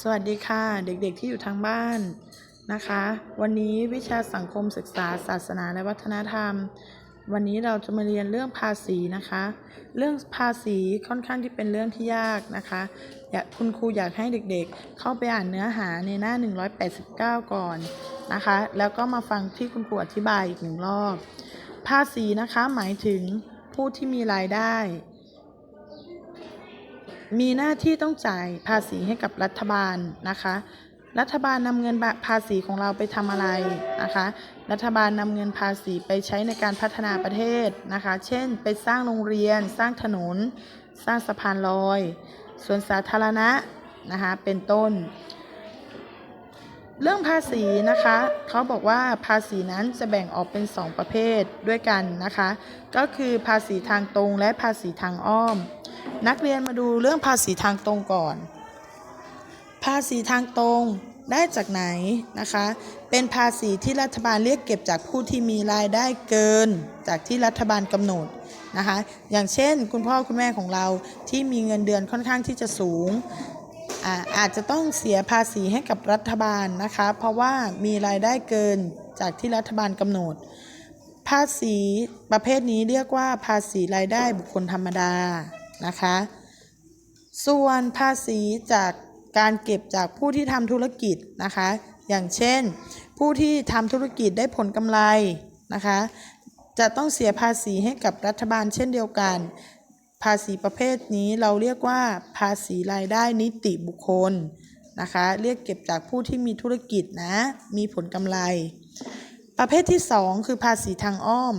สวัสดีค่ะ เด็กๆที่อยู่ทางบ้านนะคะ วันนี้วิชาสังคมศึกษาศาสนาและวัฒนธรรม วันนี้เราจะมาเรียนเรื่องภาษีนะคะ เรื่องภาษีค่อนข้างที่เป็นเรื่องที่ยากนะคะอยากคุณครูอยากให้เด็กๆ เข้าไปอ่านเนื้อหาในหน้า 189 ก่อนนะคะ แล้วก็มาฟังที่คุณครูอธิบายอีกหนึ่งรอบ ภาษีนะคะหมายถึงผู้ที่มีรายได้ มีหน้าที่ต้องจ่ายภาษีให้กับรัฐบาลนะคะ รัฐบาลนำเงินภาษีของเราไปทำอะไรนะคะ รัฐบาลนำเงินภาษีไปใช้ในการพัฒนาประเทศนะคะ เช่น ไปสร้างโรงเรียน สร้างถนน สร้างสะพานลอยสวนสาธารณะนะคะ เป็นต้น เรื่องภาษีนะคะเขาบอกว่าภาษีนั้นจะแบ่งออกเป็น 2 ประเภทด้วยกันนะคะ ก็คือภาษีทางตรงและภาษีทางอ้อม นักเรียนมาดูเรื่องภาษีทางตรงก่อน ภาษีทางตรงได้จากไหนนะคะ เป็นภาษีที่รัฐบาลเรียกเก็บจากผู้ที่มีรายได้เกินจากที่รัฐบาลกำหนดนะคะ อย่างเช่น คุณพ่อคุณแม่ของเราที่มีเงินเดือนค่อนข้างที่จะสูงอาอาจจะต้องเสียภาษีให้กับรัฐบาลนะคะ เพราะว่ามีรายได้เกินจากที่รัฐบาลกำหนด ภาษีประเภทนี้เรียกว่าภาษีรายได้บุคคลธรรมดา นะคะ ส่วนภาษีจากการเก็บจากผู้ที่ทำธุรกิจนะคะ อย่างเช่น ผู้ที่ทำธุรกิจได้ผลกำไรนะคะ จะต้องเสียภาษีให้กับรัฐบาลเช่นเดียวกัน ภาษีประเภทนี้เราเรียกว่าภาษีรายได้นิติบุคคลนะคะ เรียกเก็บจากผู้ที่มีธุรกิจนะ มีผลกำไร ประเภทที่ 2 คือภาษีทางอ้อม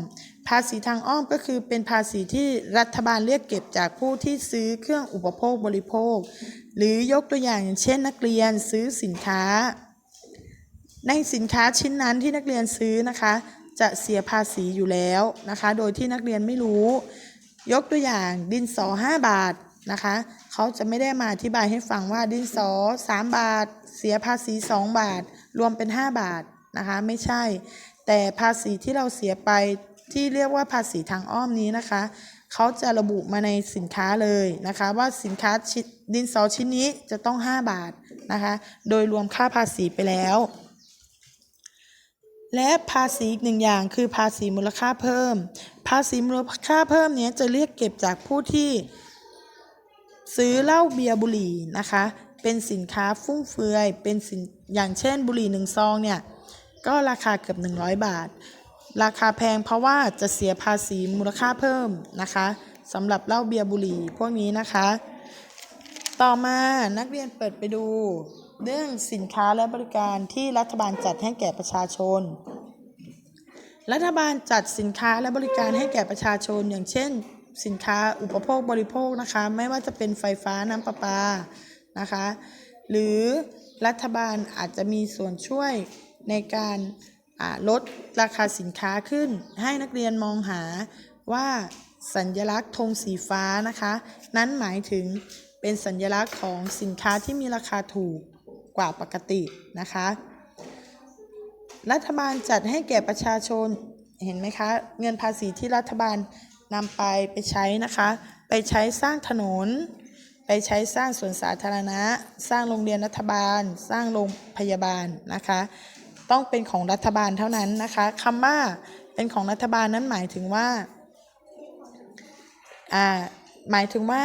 ภาษีทางอ้อมก็คือเป็นภาษีที่รัฐบาลเรียกเก็บจากผู้ที่ซื้อเครื่องอุปโภคบริโภค หรือยกตัวอย่างอย่างเช่น นักเรียนซื้อสินค้า ในสินค้าชิ้นนั้นที่นักเรียนซื้อนะคะ จะเสียภาษีอยู่แล้วนะคะ โดยที่นักเรียนไม่รู้ ยกตัวอย่างดินสอ 5 บาทนะคะเขาจะไม่ได้มาอธิบายให้ฟังว่าดินสอ 3 บาท เสียภาษี 2 บาท รวมเป็น 5 บาทนะคะไม่ใช่ แต่ภาษีที่เราเสียไป ที่เรียกว่าภาษีทางอ้อมนี้นะคะ เขาจะระบุมาในสินค้าเลยนะคะ ว่าสินค้าชิ้นดินสอชิ้นนี้จะต้อง 5 บาทนะคะ โดยรวมค่าภาษีไปแล้ว และภาษีอีกหนึ่งอย่างคือภาษีมูลค่าเพิ่ม ภาษีมูลค่าเพิ่มนี้จะเรียกเก็บจากผู้ที่ ซื้อเหล้าเบียร์บุหรี่นะคะ เป็นสินค้าฟุ่มเฟือย เป็นสินอย่างเช่นบุหรี่หนึ่งซองเนี่ยก็ราคาเกือบ 100 บาท ราคาแพงเพราะว่าจะเสียภาษีมูลค่าเพิ่มนะคะสำหรับเหล้าเบียร์บุหรี่พวกนี้นะคะ ต่อมานักเรียนเปิดไปดู เรื่องสินค้าและบริการที่รัฐบาลจัดให้แก่ประชาชน รัฐบาลจัดสินค้าและบริการให้แก่ประชาชน อย่างเช่น สินค้าอุปโภคบริโภคนะคะ ไม่ว่าจะเป็นไฟฟ้าน้ำประปานะคะ หรือรัฐบาลอาจจะมีส่วนช่วยในการ ลดราคาสินค้าขึ้น ให้นักเรียนมองหาว่าสัญลักษณ์ธงสีฟ้านะคะ นั้นหมายถึงเป็นสัญลักษณ์ของสินค้าที่มีราคาถูกกว่าปกตินะคะ รัฐบาลจัดให้แก่ประชาชนเห็นไหมคะ เงินภาษีที่รัฐบาลนำไปไปใช้นะคะ ไปใช้สร้างถนน ไปใช้สร้างสวนสาธารณะ สร้างโรงเรียนรัฐบาล สร้างโรงพยาบาลนะคะ ต้องเป็นของรัฐบาลเท่านั้นนะคะคำว่าเป็นของรัฐบาลนั้นหมายถึงว่าอ่าหมายถึงว่า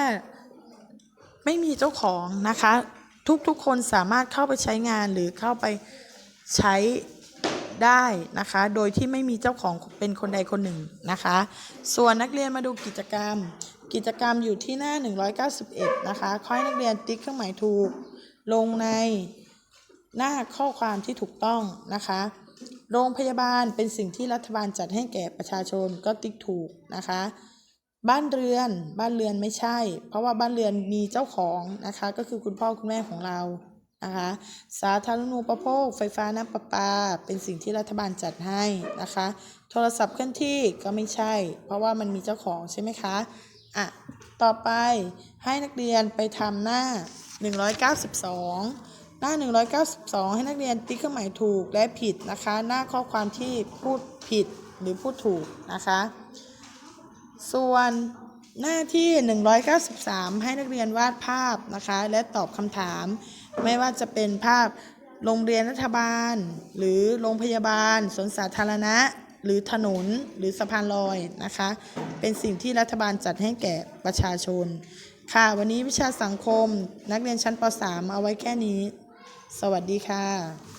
ไม่มีเจ้าของนะคะ ทุกๆคนสามารถเข้าไปใช้งานหรือเข้าไปใช้ได้นะคะ โดยที่ไม่มีเจ้าของเป็นคนใดคนหนึ่งนะคะ ส่วนนักเรียนมาดูกิจกรรม กิจกรรมอยู่ที่หน้า 191 นะคะขอให้นักเรียนติ๊กเครื่องหมายถูก ลงใน หน้าข้อความที่ถูกต้องนะคะ โรงพยาบาลเป็นสิ่งที่รัฐบาลจัดให้แก่ประชาชนก็ติ๊กถูกนะคะ บ้านเรือนบ้านเรือนไม่ใช่ เพราะว่าบ้านเรือนมีเจ้าของนะคะ ก็คือคุณพ่อคุณแม่ของเรานะคะสาธารณูปโภค ไฟฟ้าน้ำประปา เป็นสิ่งที่รัฐบาลจัดให้นะคะ โทรศัพท์เคลื่อนที่ก็ไม่ใช่ เพราะว่ามันมีเจ้าของใช่ไหมคะอะต่อไปให้นักเรียนไปทำหน้า 192 หน้า 192 ให้นักเรียนติ๊กเครื่องหมายถูกและผิดนะคะ หน้าข้อความที่พูดผิดหรือพูดถูกนะคะ ส่วนหน้าที่ 193 ให้นักเรียนวาดภาพนะคะ และตอบคำถาม ไม่ว่าจะเป็นภาพโรงเรียนรัฐบาล หรือโรงพยาบาลสวนสาธารณะ หรือถนนหรือสะพานลอยนะคะ เป็นสิ่งที่รัฐบาลจัดให้แก่ประชาชน ค่ะ วันนี้วิชาสังคมนักเรียนชั้นป .3 เอาไว้แค่นี้ สวัสดีค่ะ